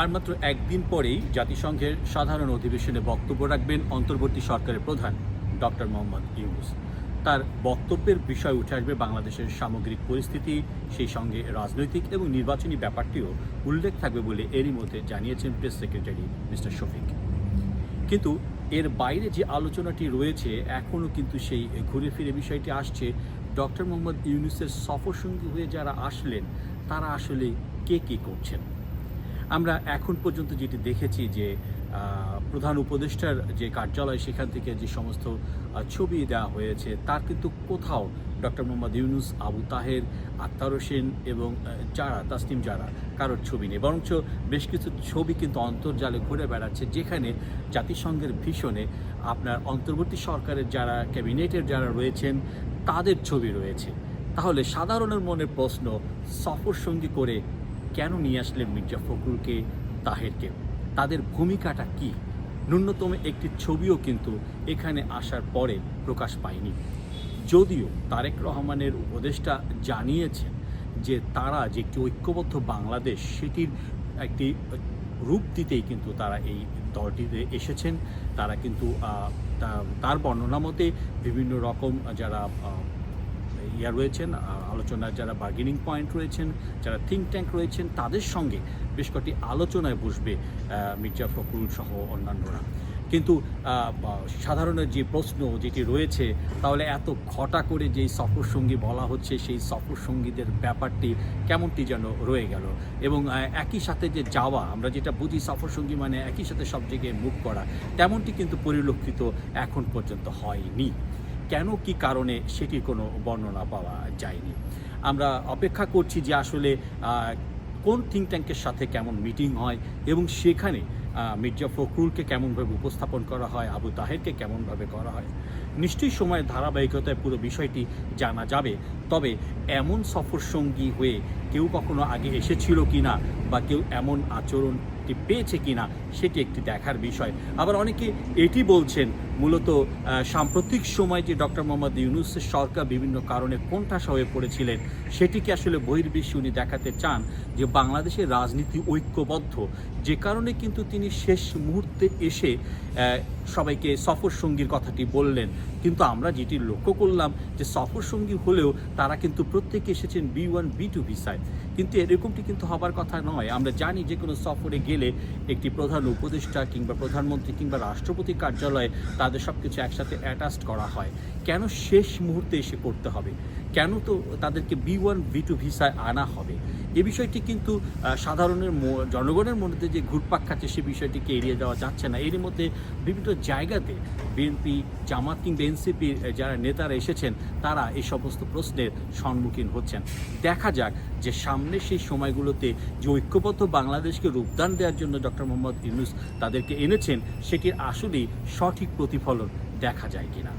আর মাত্র একদিন পরেই জাতিসংঘের সাধারণ অধিবেশনে বক্তব্য রাখবেন অন্তর্বর্তী সরকারের প্রধান ডক্টর মোহাম্মদ ইউনুস। তার বক্তব্যের বিষয় উঠে আসবে বাংলাদেশের সামগ্রিক পরিস্থিতি, সেই সঙ্গে রাজনৈতিক এবং নির্বাচনী ব্যাপারটিও উল্লেখ থাকবে বলে এরই মধ্যে জানিয়েছেন প্রেস সেক্রেটারি মিস্টার শফিক। কিন্তু এর বাইরে যে আলোচনাটি রয়েছে এখনও কিন্তু সেই ঘুরে ফিরে বিষয়টি আসছে। ডক্টর মোহাম্মদ ইউনুসের সফরসঙ্গী হয়ে যারা আসলেন, তারা আসলে কে কী করছেন? আমরা এখন পর্যন্ত যেটি দেখেছি যে প্রধান উপদেষ্টার যে কার্যালয়, সেখান থেকে যে সমস্ত ছবি দেওয়া হয়েছে, তার কিন্তু কোথাও ডক্টর মোহাম্মদ ইউনুস, আবু তাহের, আক্তার হোসেন এবং যারা, তাসনিম যারা, কারোর ছবি নেই। বরঞ্চ বেশ কিছু ছবি কিন্তু অন্তর্জালে ঘুরে বেড়াচ্ছে, যেখানে জাতিসংঘের ভীষণে আপনার অন্তর্বর্তী সরকারের যারা, ক্যাবিনেটের যারা রয়েছেন, তাদের ছবি রয়েছে। তাহলে সাধারণের মনের প্রশ্ন সফর সঙ্গী করে কেন নিয়ে আসলেন মির্জা ফখরুলকে তাহেরকে? তাদের ভূমিকাটা কি? ন্যূনতম একটি ছবিও কিন্তু এখানে আসার পরে প্রকাশ পায়নি। যদিও তারেক রহমানের উপদেষ্টা জানিয়েছেন যে তারা যে একটি ঐক্যবদ্ধ বাংলাদেশ, সেটির একটি রূপ দিতেই কিন্তু তারা এই দলটিতে এসেছেন। তারা কিন্তু তার বর্ণনা মতে বিভিন্ন রকম যারা ইয়া রয়েছেন আহ, আলোচনার যারা বার্গেনিং পয়েন্ট রয়েছেন যারা থিঙ্ক ট্যাঙ্ক রয়েছেন তাদের সঙ্গে বেশ কটি আলোচনায় বসবে মির্জা ফখরুল সহ অন্যান্যরা। কিন্তু সাধারণের যে প্রশ্ন যেটি রয়েছে তাহলে এত ঘটা করে যেই সফর সঙ্গী বলা হচ্ছে সেই সফর সঙ্গীদের ব্যাপারটি কেমনটি যেন রয়ে গেল। এবং একই সাথে যে যাওয়া আমরা যেটা বুঝি সফর সঙ্গী মানে একই সাথে সব জায়গায় মুখ করা তেমনটি কিন্তু পরিলক্ষিত এখন পর্যন্ত হয়নি। কেন, কি কারণে সেটির কোনো বর্ণনা পাওয়া যায়নি। আমরা অপেক্ষা করছি যে আসলে কোন থিঙ্ক ট্যাঙ্কের সাথে কেমন মিটিং হয় এবং সেখানে মির্জা ফখরুলকে কেমনভাবে উপস্থাপন করা হয়, আবু তাহেরকে কেমনভাবে করা হয়। নিশ্চয়ই সময়ের ধারাবাহিকতায় পুরো বিষয়টি জানা যাবে, তবে এমন সফর সঙ্গী হয়ে কেউ কখনো আগে এসেছিল কিনা বা কেউ এমন আচরণটি পেয়েছে কিনা সেটি একটি দেখার বিষয়। আবার অনেকে এটি বলছেন, মূলত সাম্প্রতিক সময় যে ডক্টর মোহাম্মদ ইউনুসের সরকার বিভিন্ন কারণে কোণঠাসা হয়ে পড়েছিলেন সেটিকে আসলে বহির্বিশ্বে উনি দেখাতে চান যে বাংলাদেশের রাজনীতি ঐক্যবদ্ধ? যে কারণে কিন্তু তিনি শেষ মুহূর্তে এসে সবাইকে সফর সঙ্গীর কথাটি বললেন। কিন্তু আমরা যেটি লক্ষ্য করলাম যে সফর সঙ্গী হলেও তারা কিন্তু প্রত্যেকে এসেছেন বি ওয়ান, বি টু ভিসায়। কিন্তু এরকমটি কিন্তু হবার কথা নয়। আমরা জানি যে কোনো সফরে গেলে একটি প্রধান উপদেষ্টা কিংবা প্রধানমন্ত্রী কিংবা রাষ্ট্রপতি কার্যালয়ে তাদের সব কিছু একসাথে অ্যাটাচড করা হয়। কেন শেষ মুহূর্তে এসে করতে হবে? কেন তো তাদেরকে বি ওয়ান বি টু ভিসায় আনা হবে? এ বিষয়টি কিন্তু সাধারণের জনগণের মধ্যে যে ঘুরপাক খাচ্ছে সে বিষয়টিকে এড়িয়ে যাওয়া যাচ্ছে না। এর মধ্যে বিভিন্ন জায়গাতে বিএনপি জামাত কিংবা এনসিপির যারা নেতারা এসেছেন, তারা এই সমস্ত প্রশ্নের সম্মুখীন হচ্ছেন। দেখা যাক যে সামনে সেই সময়গুলোতে যে ঐক্যবদ্ধ বাংলাদেশকে রূপদান দেওয়ার জন্য ডক্টর মোহাম্মদ ইউনুস তাদেরকে এনেছেন, সেটির আসলেই সঠিক প্রতিফলন দেখা যায় কিনা।